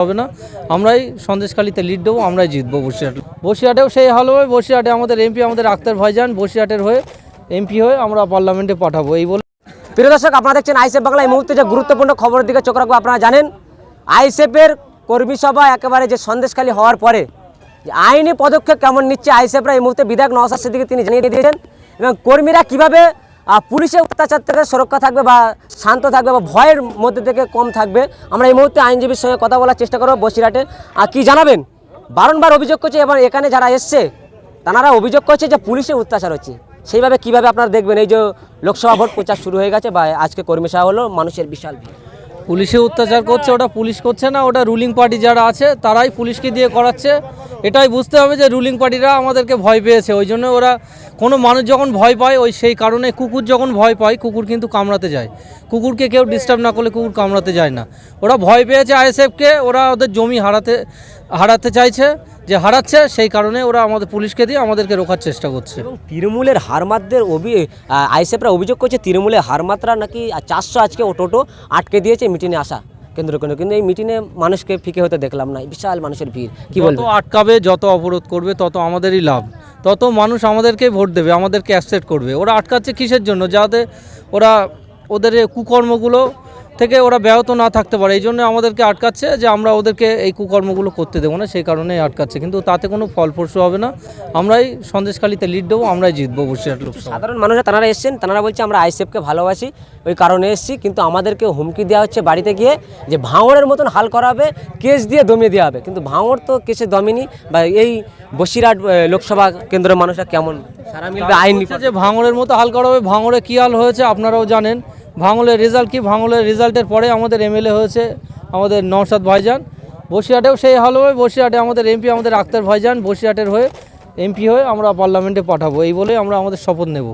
হবে না। আমরাই সন্দেশখালিতে লিড দেবো, আমরাই জিতবো বসিরহাট। বসিরহাটেও সেই হাল হবে। বসিরহাটে আমাদের এমপি আমাদের আক্তার ভাইজান বসিরহাটের হয়ে এমপি হয়ে আমরা পার্লামেন্টে পাঠাবো। এই বলে প্রিয় দর্শক, আপনারা দেখছেন আইসেফ বাংলা। এই মুহূর্তে যে গুরুত্বপূর্ণ খবরের দিকে চোখ রাখব, আপনারা জানেন আইসেফের কর্মী সভা একেবারে যে সন্দেশখালী হওয়ার পরে আইনি পদক্ষেপ কেমন নিচ্ছে আইসেফরা এই মুহূর্তে বিধায়ক নওয়াজ সিদ্দিকে তিনি জানিয়ে দিয়েছেন। এবং কর্মীরা কীভাবে পুলিশের অত্যাচার থেকে সুরক্ষা থাকবে বা শান্ত থাকবে বা ভয়ের মধ্যে থেকে কম থাকবে, আমরা এই মুহূর্তে আইনজীবীর সঙ্গে কথা বলার চেষ্টা করব বসিরহাটে। আর কি জানাবেন? বারংবার অভিযোগ করছে এবং এখানে যারা এসছে তারা অভিযোগ করছে যে পুলিশের অত্যাচার হচ্ছে। সেইভাবে কীভাবে আপনারা দেখবেন? এই যে লোকসভা ভোট প্রচার শুরু হয়ে গেছে বা আজকে কর্মী সভা হলো, মানুষের বিশাল পুলিশে অত্যাচার করছে, ওটা পুলিশ করছে না, ওটা রুলিং পার্টি যারা আছে, তারাই পুলিশকে দিয়ে করাচ্ছে। এটাই বুঝতে হবে যে রুলিং পার্টিরা আমাদেরকে ভয় পেয়েছে, ওই জন্য ওরা কোনো মানুষ যখন ভয় পায় ওই সেই কারণে কুকুর যখন ভয় পায় কুকুর কিন্তু কামড়াতে যায়। কুকুরকে কেউ ডিস্টার্ব না করলে কুকুর কামড়াতে যায় না। ওরা ভয় পেয়েছে আইএসএফকে ওরা ওদের জমি হারাতে হারাতে চাইছে যে হারাচ্ছে সেই কারণে ওরা আমাদের পুলিশকে দিয়ে আমাদেরকে রোখার চেষ্টা করছে। তৃণমূলের হারমাতদের অভি আইসেফরা অভিযোগ করছে তৃণমূলের হারমাত্রা নাকি চারশো আজকে ও টোটো আটকে দিয়েছে মিটিংয়ে আসা কেন্দ্র করে। কিন্তু এই মিটিংয়ে মানুষকে ফিকে হতে দেখলাম না বিশাল মানুষের ভিড়। কি বলব আটকাবে যত অবরোধ করবে তত আমাদেরই লাভ। তত মানুষ আমাদেরকে ভোট দেবে, আমাদেরকে অ্যাকসেপ্ট করবে। ওরা আটকাচ্ছে কিসের জন্য? যাতে ওরা ওদের কুকর্মগুলো থেকে ওরা ব্যাহত না থাকতে পারে। এই জন্য আমাদেরকে আটকাচ্ছে যে আমরা ওদেরকে এই কুকর্মগুলো করতে দেবো না সেই কারণেই আটকাচ্ছে। কিন্তু তাতে কোনো ফলপ্রসূ হবে না। আমরাই সন্দেশখালিতে লিড দেবো আমরাই জিতবো বসিরহাট লোকসভা। সাধারণ মানুষরা তারা এসছেন তারা বলছে আমরা আইসেফকে ভালোবাসি ওই কারণে এসেছি। কিন্তু আমাদেরকে হুমকি দেওয়া হচ্ছে বাড়িতে গিয়ে যে ভাঙড়ের মতন হাল করা হবে কেস দিয়ে দমিয়ে দেওয়া হবে। কিন্তু ভাঙড় তো কেসে দমেনি বা এই বসিরহাট লোকসভা কেন্দ্রের মানুষরা কেমন? সারা মিলবে আইন যে ভাঙড়ের মতো হাল করা হবে। ভাঙড়ে কী হাল হয়েছে আপনারাও জানেন। ভাঙলের রেজাল্ট কি? ভাঙলের রেজাল্টের পরে আমাদের এমএলএ হয়েছে আমাদের নওশাদ ভাইজান। বসিরহাটেও সেই হাল হবে। বসিরহাটে আমাদের এমপি আমাদের আক্তার ভাইজান বসিরহাটের হয়ে এমপি হয়ে আমরা পার্লামেন্টে পাঠাবো। এই বলে আমরা আমাদের শপথ নেব।